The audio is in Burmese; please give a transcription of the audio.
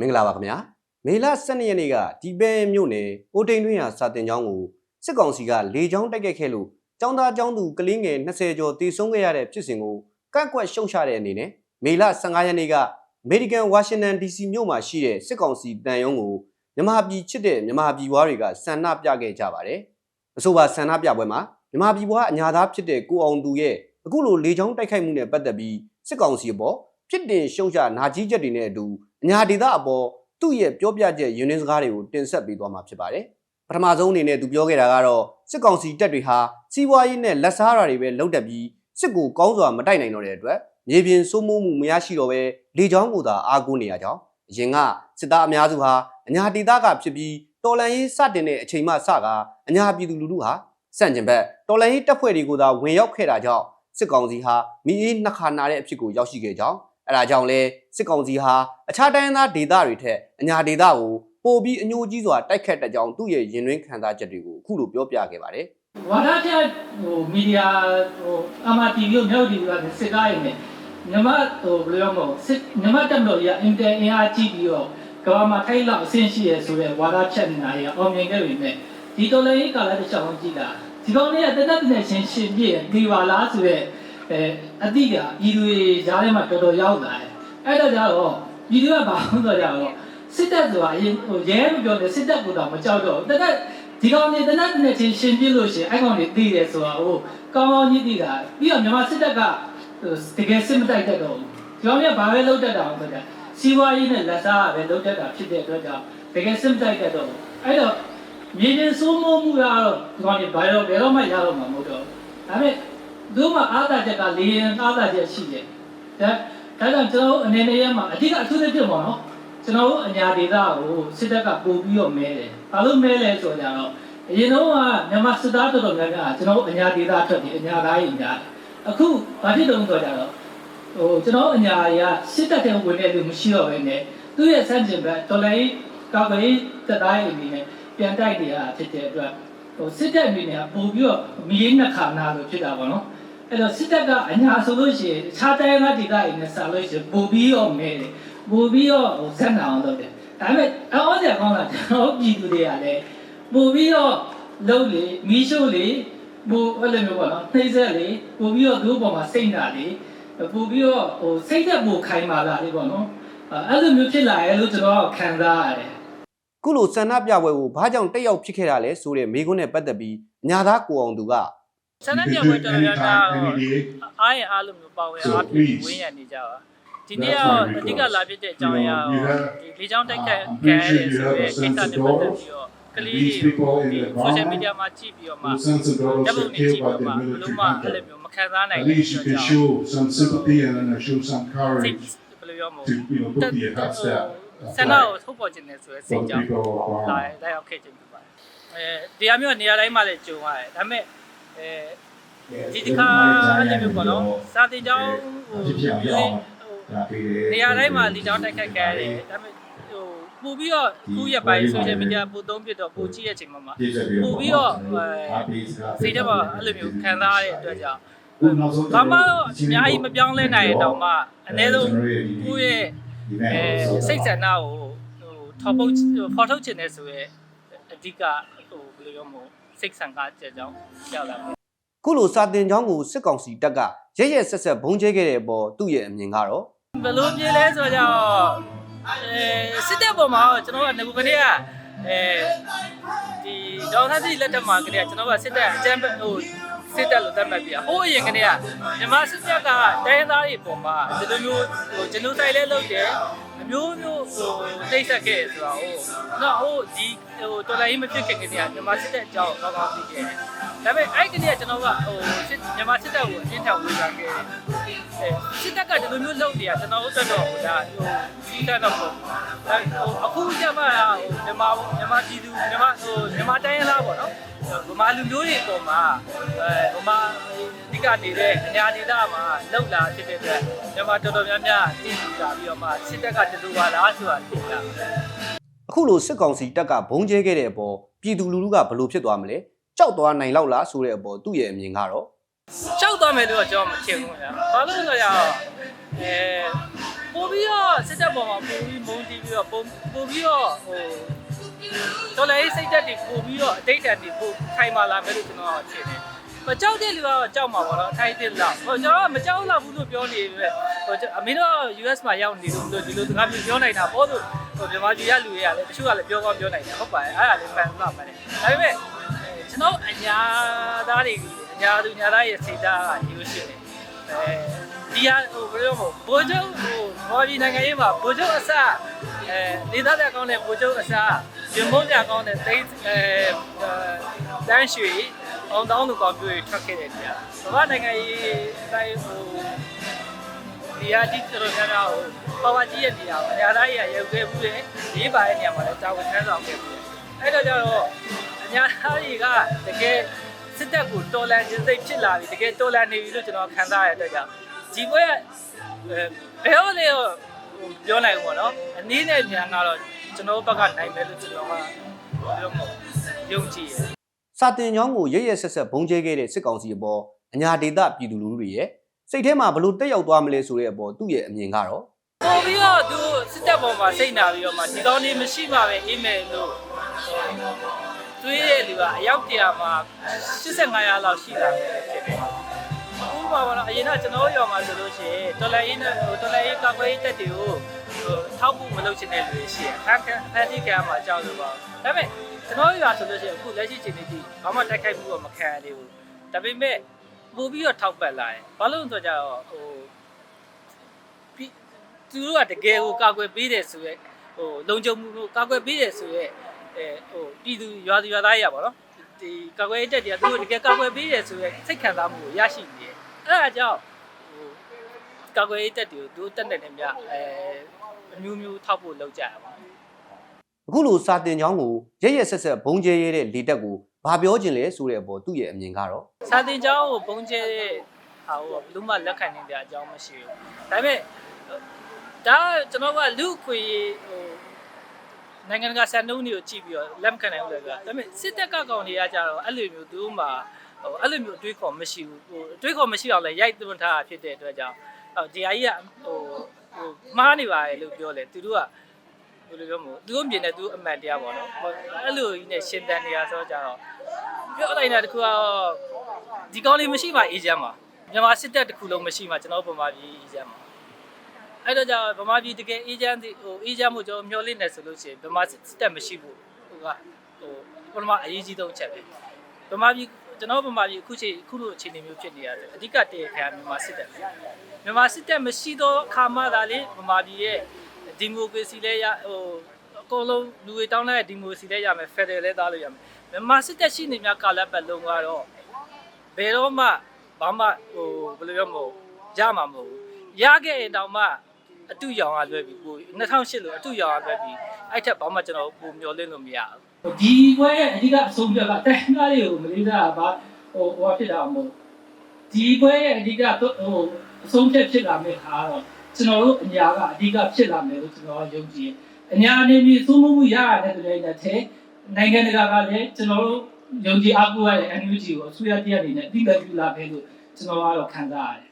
မင်္ဂလာပါခင်ဗျာမေလ12ရက်နေ့ကဒီပဲမြို့နယ်အိုတိန်တွင်းရာစာတင်ကျောင်းကိုစစ်ကောင်စီကလေကြောင်းတိုက်ခိုက်ခဲ့လို့ကျောင်းသားကျောင်းသူကလေးငယ်20ကျော်တေဆုံးခဲ့ရတဲ့ဖြစ်စဉ်ကိုကန့်ကွက်ရှုံချတဲ့အနေနဲ့မေလ15ရက်နေ့ကအမေရိကန်ဝါရှင်တန် DC မြို့မှာရှိတဲ့စစ်ကောင်စီတန်ရုံးကိုမြန်မာပြည်ချစ်တဲ့မြန်မာပြည်ွားတွေကဆန္ဒပြခဲ့ကြပါတယ်အဆိုပါဆန္ဒပြပွဲမှာမြန်မာပြည်ွားအညာသားဖြစ်တဲ့ကိုအောင်သူရဲ့အခုလိုလေကြောင်းတိုက်ခိုက်မှုနဲ့ပတ်သက်ပြီးစစ်ကောင်စီအပေါ်ဖြစ်တင်ရှုံချနာကြီးချက်တွေနဲ့အတူ အညာဒေသအပေါ်သူ့ရဲ့ပြောပြချက်ရင်းနှင်းစကားတွေကိုတင်ဆက်ပေးသွားမှာဖြစ်ပါတယ်။ပထမဆုံးအနေနဲ့သူပြောခဲ့တာကတော့စစ်ကောင်စီတပ်တွေဟာစီးပွားရေးနဲ့လက်စားရာတွေပဲလုပ်တတ်ပြီးစစ်ကိုကောင်းစွာမတိုက်နိုင်တော့တဲ့အတွက်မြေပြင်စိုးမိုးမှုမရရှိတော့ပဲလေကြောင်းကိုသာအားကိုးနေရကြောင်းအရင်ကစစ်သားအများစုဟာအညာဒေသကဖြစ်ပြီးတော်လန်ရေးစတင်တဲ့အချိန်မှစကအညာပြည်သူလူထုဟာစန့်ကျင်ဘက်တော်လန်ရေးတပ်ဖွဲ့တွေကိုသာဝင်ရောက်ခဲ့တာကြောင့်စစ်ကောင်စီဟာမိအေးနှခါနာတဲ့အဖြစ်ကိုရောက်ရှိခဲ့ကြောင်း အဲဒါကြောင့်လဲစစ်ကောင်စီဟာအခြားတိုင်းသားဒေသတွေထက်အညာဒေသကိုပိုပြီးအညိုကြီးစွာတိုက်ခတ်တဲ့ကြောင်းသူ့ရဲ့ရင်တွင်းခံစားချက်တွေကိုအခုလိုပြောပြခဲ့ပါတယ်ဝါဒပြဟိုမီဒီယာဟိုအမတီဗီကိုမြောက်တီဗီကစစ်ကားရင်းနဲ့မြမဟိုဘယ်လိုပြောမလဲစစ်မြမတက်မလို့ရအင်တယ်အင်အားကြည့်ပြီးတော့ကမ္ဘာမှာထိုက်လောက်အဆင့်ရှိရဲဆိုတဲ့ဝါဒဖြတ်နေတာရအောင်မြင်ခဲ့ပြီမဲ့ဒီတော်လည်းရေးကာလတစ်ချောင်းကြည့်တာဒီကောင်လေးကတက်တက်နဲ့ချင်းရှင်းပြည့်ဒီပါလားဆိုတဲ့ အဲအတိကဤသူတွေကြားထဲမှာတော်တော်ရောက်လာတယ်အဲ့တော့ကြတော့ဤသူကဘာလို့ဆိုကြတော့စစ်တပ်ဆိုတာအရင်ဟိုရဲမပြောနဲ့စစ်တပ်ကတော့မကြောက်တော့တက်တက်ဒီကောင်နေတနတ်နဲ့ချင်းရှင်ပြလို့ရှိရင်အဲ့ကောင်နေသိတယ်ဆိုတာဟိုကောင်းကောင်းကြီးသိတာပြီးတော့မြန်မာစစ်တပ်ကတကယ်စစ်မတိုက်တတ်တော့ဘူးဒီကောင်ကဘာပဲလုပ်တတ်တာအောင်ဆိုတာစီးပွားရေးနဲ့လက်စားကပဲလုပ်တတ်တာဖြစ်တဲ့အတွက်ကြောင့်တကယ်စစ်မတိုက်တတ်တော့ဘူးအဲ့တော့မြေပြင်စိုးမိုးမှုကတော့ဒီကောင်နေဘာလို့ဘယ်တော့မှရတော့မှာမဟုတ်တော့ဘူးဒါပေမဲ့ သူ့မှာအားသာချက်ကလေရင်အားသာချက်ရှိတယ်ဒါဒါကြောင့်ကျွန်တော်အနေနဲ့ရမှာအဓိကအထူးသဖြင့်ပေါ့နော်ကျွန်တော်တို့အညာဒေသကိုစစ်တပ်ကပို့ပြီးတော့မဲတယ်။ဘာလို့မဲလဲဆိုကြတော့အရင်တော့ကမြန်မာစစ်သားတော်တော်များများကကျွန်တော်တို့အညာဒေသထွက်ပြီးအညာသားကြီးများတယ်။အခုဘာဖြစ်တုံးဆိုကြတော့ဟိုကျွန်တော်တို့အညာတွေကစစ်တပ်တဲ့ဝင်တဲ့လူမရှိတော့ဘဲနဲ့သူ့ရဲ့စန့်ကျင်ဘက်တော်လိုင်းကောက်ရေးတပ်သားရဲ့အနေနဲ့ပြန်တိုက်နေရတာဖြစ်တဲ့အတွက်ဟိုစစ်တပ်အနေနဲ့ပို့ပြီးတော့မီးရင်းနှစ်ခါနာလို့ဖြစ်တာပေါ့နော်။ အဲ့တော့စစ်တပ်ကအညာဆိုလို့ရှိရင်ခြားတိုင်းသားဒေသတွေနဲ့ဆက်လို့ရှိရင်ပို့ပြီးတော့မဲတယ်။ပို့ပြီးတော့ဟိုဆက်နာအောင်လုပ်တယ်ဒါပေမဲ့အော်စရာကောင်းတာကျွန်တော်ပြည်သူတွေကလည်းပို့ပြီးတော့လုပ်လေမီးရှို့လေပို့အဲ့လိုမျိုးပေါ့နော်နှိမ့်ဆက်လေပို့ပြီးတော့သူ့ဘောမှာစိတ်နာလေပို့ပြီးတော့ဟိုစိတ်သက်ပို့ခိုင်းပါလားလေပေါ့နော်အဲ့လိုမျိုးဖြစ်လာရဲလို့ကျွန်တော်ခံစားရတယ်ခုလိုဆန္ဒပြပွဲကိုဘာကြောင့်တက်ရောက်ဖြစ်ခဲ့တာလဲဆိုတဲ့မိကွန်းနဲ့ပတ်သက်ပြီးအညာသားကိုအောင်သူက ဆန္ဒပြပွဲတော်တော်များများအားရအားလို့မျိုးပါဝင်အားဖြင့်ဝင်းရနေကြပါဒီနေ့ကတော့အဓိကလာဖြစ်တဲ့အကြောင်းအရာကိုဒီလေကြောင်းတိုက်ခတ်ခံရတဲ့ဆိုတဲ့ကိစ္စနဲ့ပတ်သက်ပြီးတော့ကလေးတွေကိုဒီ social media မှာကြည့်ပြီးတော့မှ sense of ဓာတ်ပုံ dollars တွေ to ကြည့် care ပြီးတော့ about မှ the ဘယ်လို military မှအဲ့လို people. မျိုးမခံစားနိုင် At ဘူး least you can show some sympathy and then show some စိတ် courage ဘယ်လိုပြောမလဲ to you know put your hats down. ဆန္ဒကိုထုတ်ပေါ်ခြင်းနဲ့ဆိုတဲ့စိ for တ်ကြောင့် people of လာ our လိုက်ရောက်ခဲ့ခြင်းဖြစ်ပါတယ်အဲဒီအမျိုးနေရာတိုင်းမှာလည်းကြုံရတယ်ဒါပေမဲ့ အဲဒီတစ်ခါအဲ့လိုမျိုးပေါ့နော်စာတင်ကြောင်းဟိုဖြစ်ဖြစ်အောင်ရအောင်ဒါပေးတယ်နေရာတိုင်းမှာလီကြောင်းတိုက်ခတ်ခဲ့ရတယ်ဒါပေမဲ့ဟိုပို့ပြီးတော့ခုရက်ပိုင်း social media ပို့သုံးပြတော့ပို့ကြည့်တဲ့ချိန်မှာမှာပြည့်စုံပြီးပို့ပြီးတော့အားပေးစကားစိတ်ထဲမှာအဲ့လိုမျိုးခံစားရတဲ့အတွက်ကြောင့်ခုနောက်ဆုံးဘာမှတော့အများကြီးမပြောင်းလဲနိုင်တဲ့တောင်မှအနည်းဆုံးကိုယ့်ရဲ့အဲစိတ်ဆန္ဒကိုဟိုထောက်ပုတ်ဖော်ထုတ်ခြင်းနဲ့ဆိုရဲအဓိကဟိုဘယ်လိုပြောမလဲ စိတ်ဆန္ဒကြကြောင်းကြောက်လာတယ်ခုလိုစာတင်ကျောင်းကိုစစ်ကောင်စီတပ်ကရဲရဲဆက်ဆက်ဘုံကျဲခဲ့တဲ့အပေါ်သူ့ရဲ့အမြင်ကတော့ဘယ်လိုပြေးလဲဆိုတော့အဲစစ်တပ်ပေါ်မှာကျွန်တော်ကငကူကလေးကအဲဒီဒေါက်တာစီလက်ထက်မှာကလေးကကျွန်တော်ကစစ်တပ်အကြမ်းဟိုစစ်တပ်လို့သတ်မှတ်ပြဟိုးအရင်ကလေးကမြန်မာစစ်တပ်ကတိုင်းသားတွေပေါ်မှာဒီလိုမျိုးဟိုဂျနိုဆိုက်လဲလုပ်တယ်အ မျိုးမျိုးဟိုတိတ်ဆက်ခဲ့ဆိုတော့ဟိုတော့ဟိုဒီဟိုတော်လိုင်းမဖြစ်ခင်ကလေးကမြန်မာစစ်တပ်အကြောင်းကောင်းကောင်းသိခဲ့တယ်ဒါပေမဲ့အဲ့ကလေးကကျွန်တော်ကဟိုမြန်မာစစ်တပ်ကိုအင်းထောင်ဝေဖန်ခဲ့တယ်အဲစစ်တပ်ကဒီလိုမျိုးလုပ်နေတာကျွန်တော်တို့တော့ဟိုဒါဟိုစီးကတော့ဟိုအခုကျမှဟိုမြန်မာမြန်မာပြည်သူမြန်မာဟိုမြန်မာတိုင်းရင်းသားပေါ့နော်ဗမာလူမျိုးတွေအပေါ်မှာအဲဗမာအ ဓိကနေတဲ့အညာဒေသမှာလောက်လာဖြစ်တဲ့အတွက်မြန်မာတော်တော်များများတည်ယူလာပြီးတော့မှစစ်တပ်ကဒီလိုပါလားဆိုတာသိတာအခုလိုစစ်ကောင်စီတပ်ကဘုံကျဲခဲ့တဲ့အပေါ်ပြည်သူလူထုကဘယ်လိုဖြစ်သွားမလဲကြောက်သွားနိုင်လောက်လားဆိုတဲ့အပေါ်သူ့ရဲ့အမြင်ကတော့ကြောက်သွားမယ်လို့တော့ကျွန်တော်မထင်ဘူးခင်ဗျာဘာလို့လဲဆိုတော့အဲပိုပို့ပြီးတော့စစ်တပ်ပေါ်မှာပို့ပြီးမုန်းတီးပြီးတော့ပို့ပို့ပြီးတော့ဟိုတော်လည်းစိတ်သက်တွေပို့ပြီးတော့အတိတ်တန်တွေပို့ခိုင်မာလာမယ်လို့ကျွန်တော်ကထင်တယ် မကြောက်တဲ့လူကတော့ကြောက်မှာပေါ့နော်ထိုင်တဲ့လောက်ဟိုကျွန်တော်ကမကြောက်လောက်ဘူးလို့ပြောနေပြီဟိုအမေတို့ US မှာရောက်နေလို့ဒီလိုစကားမျိုးပြောနိုင်တာပေါ့လို့ဟိုမြန်မာပြည်ကလူတွေကလည်းတချို့ကလည်းပြောကောင်းပြောနိုင်တယ်ဟုတ်ပါတယ်အဲ့ဒါလည်းမှန်မှန်ပါတယ်ဒါပေမဲ့ကျွန်တော်အညာသားတွေအညာသူညာသားရဲ့စိတ်ဓာတ်ကဒီလိုရှိတယ်အဲဒီဟာဟိုဘယ်လိုမို့ဘိုးချုပ်ဟိုဘော်ဒီနိုင်ငံရေးမှာဘိုးချုပ်အစအဲနေသားတဲ့ကောင်းတဲ့ဘိုးချုပ်အစရင်မုန်းကြကောင်းတဲ့တိတ်အဲတန်းရွှေ အောင်တောင်းသူကောင်ပြွေထွက်ခဲ့တဲ့တရားဗမာနိုင်ငံရေးတိုင်းဟိုဒီဟာဒီတော်များများဟိုပါဝါကြီးရဲ့နေရာကိုအများသားကြီးရုပ်ခဲ့ဘူးလေရေးပါတဲ့နေရာမှာလည်းတာဝန်ထမ်းဆောင်ခဲ့ဘူးအဲ့တော့ကျတော့အများသားကြီးကတကယ်စစ်တပ်ကိုတော်လန်ခြင်းစိတ်ဖြစ်လာပြီတကယ်တော်လန်နေပြီလို့ကျွန်တော်ခံစားရတဲ့အတွက်ကြောင့်ဒီဘွဲဘယ်လိုလဲပြောနိုင်ဘူးပေါ့နော်အနည်းနဲ့မြန်ကတော့ကျွန်တော်ဘက်ကနိုင်မယ်လို့ကျွန်တော်ကပြောမှာယုံကြည်ရ စာတင်ကျောင်းကိုရရဆက်ဆက်ဘုံကျဲခဲ့တဲ့စစ်ကောင်စီအပေါ်အညာဒေသပြည်သူလူထုတွေရဲ့စိတ်ထဲမှာဘလို့တက်ရောက်သွားမလဲဆိုတဲ့အပေါ်သူ့ရဲ့အမြင်ကတော့ပို့ပြီးတော့သူစစ်တပ်ပေါ်မှာစိတ်နာပြီးတော့မှဒီကောင်းလေးမရှိမှပဲအေးမယ်လို့တွေးတဲ့လူကအယောက်တရာမှာ85ရာလောက်ရှိလာတယ်ဖြစ်တယ်။ဥပမာကတော့အရင်ကကျွန်တော်ရောမှာဆိုလို့ရှိရင်ဒေါ်လာရင်းနဲ့ဟိုဒေါ်လာရင်းကောက်ွယ်တက်တွေကိုဟို ထောက်ဖို့မလုပ်ချင်တဲ့လူတွေရှိတယ်။အခက်အခက်အခဲကမှာအကြောက်လို့ပါ။ဒါပေမဲ့ကျွန်တော်ရောဆိုလို့ရှိရင်အခုလက်ရှိချိန်လေးဒီဘာမှတိုက်ခိုက်မှုတော့မခံရသေးဘူး။ဒါပေမဲ့ပို့ပြီးတော့ထောက်ပတ်လာတယ်။ဘာလို့လဲဆိုတော့ဟိုပြီးသူတို့ကတကယ်ကိုကာကွယ်ပေးတယ်ဆိုရဲဟိုလုံခြုံမှုကိုကာကွယ်ပေးတယ်ဆိုရဲအဲဟိုပြည်သူရွာသူရွာသားရပါတော့ဒီကာကွယ်ရေးတက်တွေကသူတို့တကယ်ကာကွယ်ပေးတယ်ဆိုရဲစိတ်ခံစားမှုကိုရရှိနေတယ်အဲ့ဒါကြောင့်ဟို ကာကွယ်ရေးတက်တွေကိုသူတို့တက်နေတယ်မြအဲအမျိုးမျိုးထောက်ဖို့လုပ်ကြရပါအခုလိုစာတင်ကျောင်းကိုရရဆက်ဆက်ဘုံကျဲရတဲ့လေတက်ကိုဘာပြောချင်လဲဆိုတဲ့အပေါ်သူ့ရဲ့အမြင်ကတော့စာတင်ကျောင်းကိုပုံကျဲတဲ့ဟာကိုဘယ်သူမှလက်ခံနေတဲ့အကြောင်းမရှိဘူးဒါပေမဲ့ဒါကျွန်တော်ကလူခွေဟိုနိုင်ငံတကာစံနှုန်းတွေကိုကြည့်ပြီးတော့လက်မခံနိုင်ဘူးလေကွာဒါပေမဲ့စစ်တပ်ကကောင်တွေကကြတော့အဲ့လိုမျိုးသူတို့မှာဟိုအဲ့လိုမျိုးအတွေးခေါ်မရှိဘူးဟိုအတွေးခေါ်မရှိအောင်လဲရိုက်သွင်းထားတာဖြစ်တဲ့အတွက်ကြောင့် ဟိုဒီအကြီးကဟိုဟိုမှားနေပါရဲ့လို့ပြောလေသူတို့ကဘယ်လိုပြောမလဲသူတို့မြင်တဲ့သူအမှန်တရားပေါ့နော်ဟိုအဲ့လိုကြီးနဲ့ရှင်တန်နေတာဆိုတော့ကြတော့ပြောလိုက်တာတခုကတော့ဒီကောင်းလေးမရှိမှအေးချမ်းပါမြန်မာစစ်တပ်တစ်ခုလုံးမရှိမှကျွန်တော်ဗမာပြည်အေးချမ်းပါအဲ့တော့じゃဗမာပြည်တကယ်အေဂျင့်ဟိုအေဂျင့်မှုကျွန်တော်မျှော်လင့်နေဆိုလို့ရှိရင်ဗမာစစ်တပ်မရှိဘူးဟိုကဟိုပထမအရေးကြီးဆုံးချက်ပဲဗမာပြည် ကျွန်တော်ဗမာပြည်အခုချိန်အခုလိုအခြေအနေမျိုးဖြစ်နေရတယ်အဓိကတည်းခံမြန်မာစစ်တပ်မြန်မာစစ်တပ်မရှိတော့အခါမှသာလေဗမာပြည်ရဲ့ဒီမိုကရေစီလဲရဟိုအကုန်လုံးလူတွေတောင်းတဲ့ဒီမိုကရေစီလဲရမယ်ဖက်ဒရယ်လဲသားလို့ရမယ်မြန်မာစစ်တပ်ရှိနေမြကာလပတ်လုံးကတော့ဘယ်တော့မှဘာမှဟိုဘယ်လိုပြောမလို့ရမှာမဟုတ်ဘူးရခဲ့ရင်တောင်မှအတူရောင်ကလွဲပြီးကို2008လို့အတူရောင်ကလွဲပြီးအဲ့ထက်ဘာမှကျွန်တော်ပုံမျောလင့်လို့မရဘူး ဒီဘွဲရဲ့အဓိကအဆုံးဖြတ်ကတိုင်းကားတွေကိုမလေးစားပါဟိုဟိုဖြစ်တာမဟုတ်ဒီဘွဲရဲ့အဓိကဟိုအဆုံးဖြတ်ဖြစ်လာမယ့်ခါတော့ကျွန်တော်တို့အညာကအဓိကဖြစ်လာမယ်လို့ကျွန်တော်ယုံကြည်အညာအနေနဲ့သုံးမှုရရတဲ့တည်းနဲ့တဲ့နိုင်ငံတကာကလည်းကျွန်တော်တို့ယုံကြည်အားကိုးရတဲ့ NUG ကိုအစိုးရတရက်အနေနဲ့အတိအကျပြုလာပဲလို့ကျွန်တော်ကတော့ခံစားရတယ်